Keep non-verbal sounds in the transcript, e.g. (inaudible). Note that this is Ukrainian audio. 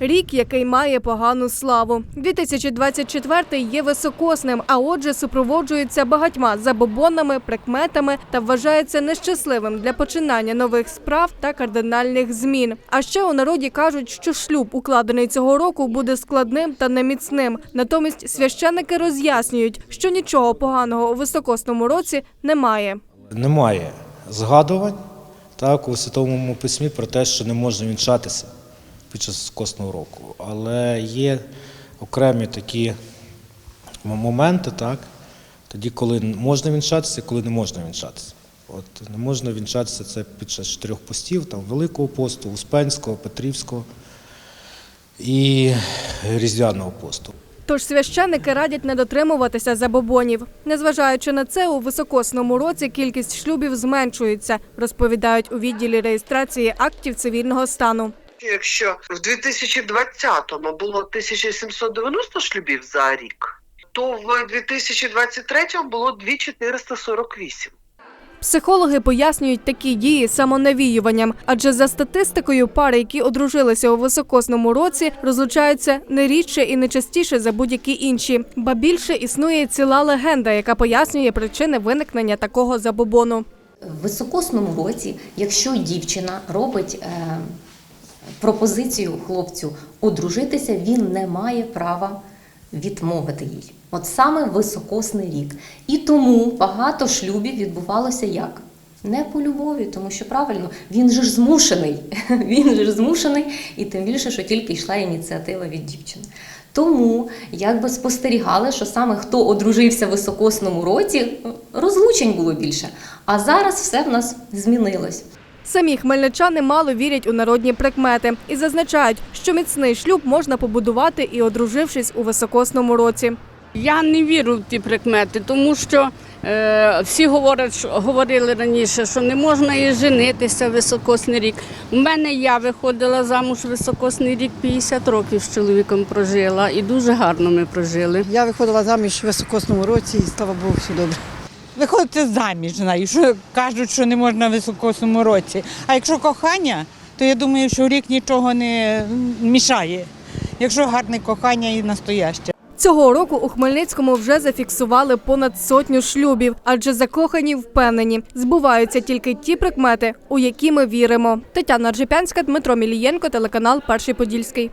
Рік, який має погану славу. 2024 є високосним, а отже, супроводжується багатьма забобонами, прикметами та вважається нещасливим для починання нових справ та кардинальних змін. А ще у народі кажуть, що шлюб, укладений цього року, буде складним та неміцним. Натомість священники роз'яснюють, що нічого поганого у високосному році немає. Немає згадувань так, у Святому Письмі про те, що не можна вінчатися під час косного року. Але є окремі такі моменти, так, тоді, коли можна вінчатися, коли не можна вінчатися. От, не можна вінчатися це під час чотирьох постів, там, Великого посту, Успенського, Петрівського і Різдвяного посту. Тож священники радять не дотримуватися забобонів. Незважаючи на це, у високосному році кількість шлюбів зменшується, розповідають у відділі реєстрації актів цивільного стану. Якщо в 2020-му було 1790 шлюбів за рік, то в 2023-му було 2448. Психологи пояснюють такі дії самонавіюванням, адже за статистикою пари, які одружилися у високосному році, розлучаються не рідше і не частіше за будь-які інші. Ба більше існує ціла легенда, яка пояснює причини виникнення такого забобону. В високосному році, якщо дівчина робить е, пропозицію хлопцю одружитися, він не має права відмовити їй. От саме високосний рік. І тому багато шлюбів відбувалося як? Не по любові, тому що правильно, він же ж змушений. (laughs) Він же ж змушений, і тим більше, що тільки йшла ініціатива від дівчини. Тому якби спостерігали, що саме хто одружився в високосному році, розлучень було більше. А зараз все в нас змінилось. Самі хмельничани мало вірять у народні прикмети і зазначають, що міцний шлюб можна побудувати і одружившись у високосному році. Я не вірю в ті прикмети, тому що е, всі говорять, що, говорили раніше, що не можна і женитися високосний рік. У мене я виходила замуж високосний рік, 50 років з чоловіком прожила, і дуже гарно ми прожили. Я виходила заміж в високосному році і слава Богу, все добре. Виходити заміж, знаю, що кажуть, що не можна в високосному році. А якщо кохання, то я думаю, що рік нічого не мішає. Якщо гарне кохання і настояще. Цього року у Хмельницькому вже зафіксували понад сотню шлюбів, адже закохані впевнені, збуваються тільки ті прикмети, у які ми віримо. Тетяна Ржепянська, Дмитро Мілієнко, телеканал Перший Подільський.